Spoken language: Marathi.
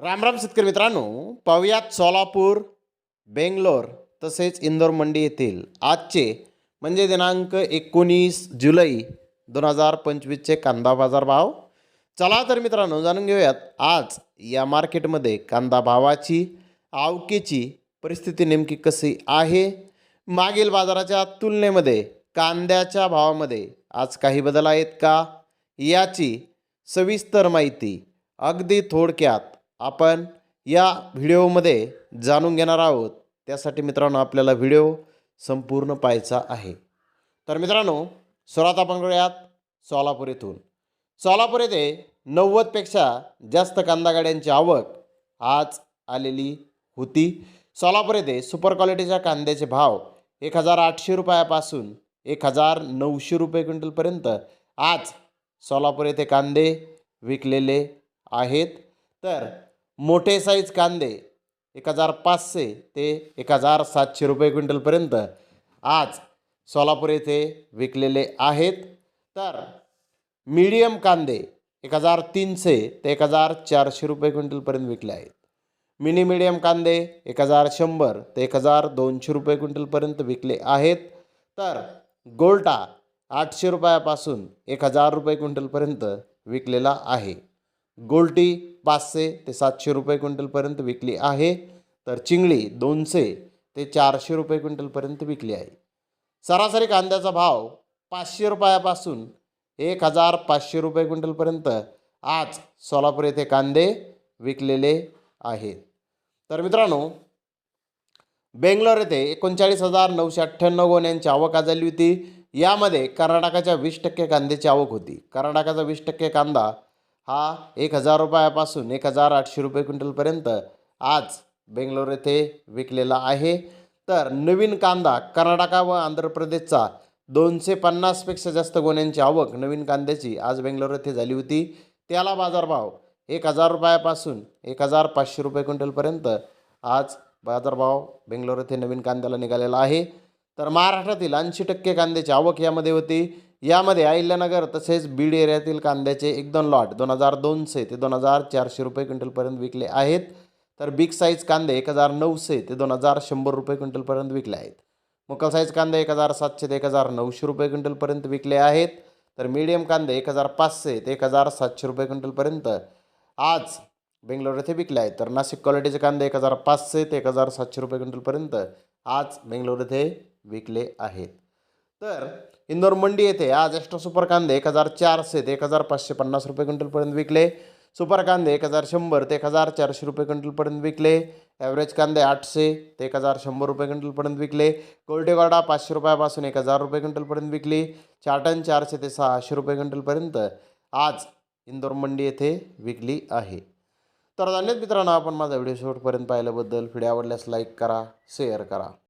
राम राम शेतकरी मित्रांनो पाहुयात सोलापूर बेंगलोर तसेच इंदोर मंडी येथील आजचे म्हणजे दिनांक एकोणीस जुलै दोन हजार पंचवीसचे कांदा बाजार भाव. चला तर मित्रांनो जाणून घेऊयात आज या मार्केटमध्ये कांदा भावाची आवकेची परिस्थिती नेमकी कशी आहे? मागील बाजाराच्या तुलनेमध्ये कांद्याच्या भावामध्ये आज काही बदल आहेत का? याची सविस्तर माहिती अगदी थोडक्यात आपण या व्हिडिओमध्ये जाणून घेणार आहोत. त्यासाठी मित्रांनो आपल्याला व्हिडिओ संपूर्ण पाहायचा आहे. तर मित्रांनो सुरुवात आपण करूयात सोलापूर येथून. सोलापूर येथे नव्वदपेक्षा जास्त कांदा गाड्यांची आवक आज आलेली होती. सोलापूर येथे सुपर क्वालिटीच्या कांद्याचे भाव एक हजार आठशे रुपयापासून एक हजार नऊशे रुपये क्विंटलपर्यंत आज सोलापूर येथे कांदे विकलेले आहेत. तर मोठे साईज कांदे एक हजार पाचशे ते एक हजार सातशे रुपये क्विंटलपर्यंत आज सोलापूर येथे विकलेले आहेत. तर मीडियम कांदे एक हजार तीनशे ते एक हजार चारशे रुपये क्विंटलपर्यंत विकले आहेत. मिनी मिडियम कांदे एक हजार शंभर ते एक हजार दोनशे रुपये क्विंटलपर्यंत विकले आहेत. तर गोल्टा आठशे रुपयापासून एक हजार रुपये क्विंटलपर्यंत विकलेला आहे. गोल्टी पाचशे ते सातशे रुपये क्विंटलपर्यंत विकली आहे. तर चिंगळी दोनशे ते चारशे रुपये क्विंटलपर्यंत विकली आहे. सरासरी कांद्याचा भाव पाचशे रुपयापासून एक हजार पाचशे रुपये क्विंटलपर्यंत आज सोलापूर येथे कांदे विकलेले आहेत. तर मित्रांनो बेंगलोर येथे एकोणचाळीस हजार नऊशे अठ्ठ्याण्णव गोण्यांची आवक आज झाली होती. यामध्ये कर्नाटकाच्या वीस टक्के कांद्याची आवक होती. कर्नाटकाचा वीस टक्के कांदा हा एक हजार रुपयापासून एक हजार आठशे रुपये क्विंटलपर्यंत आज बेंगलोर येथे विकलेला आहे. तर नवीन कांदा कर्नाटका व आंध्र प्रदेशचा दोनशे पन्नासपेक्षा जास्त गोण्यांची आवक नवीन कांद्याची आज बेंगलोर येथे झाली होती. त्याला बाजारभाव एक हजार रुपयापासून एक हजार पाचशे रुपये क्विंटलपर्यंत आज बाजारभाव बेंगलोर येथे नवीन कांद्याला निघालेला आहे. तर महाराष्ट्रातील ऐंशी टक्के कांद्याची आवक यामध्ये होती. यामध्ये अहिल्यानगर तसेच बीड एरियातील कांद्याचे एक दोन लॉट दोन हजार दोनशे ते दोन हजार चारशे रुपये क्विंटलपर्यंत विकले आहेत. तर बिग साईज कांदे एक हजार नऊशे ते दोन हजार शंभर रुपये क्विंटलपर्यंत विकले आहेत. मुकल साईज कांदे एक हजार सातशे ते एक हजार नऊशे रुपये क्विंटलपर्यंत विकले आहेत. तर मीडियम कांदे एक हजार पाचशे ते एक हजार सातशे रुपये क्विंटलपर्यंत आज बेंगलोर येथे विकले आहेत. तर नाशिक क्वालिटीचे कांदे एक हजार पाचशे ते एक हजार सातशे रुपये क्विंटलपर्यंत आज बेंगलोर येथे विकले आहेत. तर इंदोर मंडी येथे आज एक्स्ट्रा सुपर कांदे एक हजार चारशे ते एक हजार पाचशे पन्नास रुपये क्विंटलपर्यंत विकले. सुपर कांदे एक हजार शंभर ते एक हजार चारशे रुपये क्विंटलपर्यंत विकले. ॲव्हरेज कांदे आठशे ते एक हजार शंभर रुपये क्विंटलपर्यंत विकले. कोल्टेगॉडा पाचशे रुपयापासून एक हजार रुपये क्विंटलपर्यंत विकली. चाटण चारशे ते सहाशे रुपये क्विंटलपर्यंत आज इंदोर मंडी येथे विकली आहे. तर धन्यवाद मित्रांनो आपण माझा व्हिडिओ शेवटपर्यंत पाहिल्याबद्दल. व्हिडिओ आवडल्यास लाईक करा शेअर करा.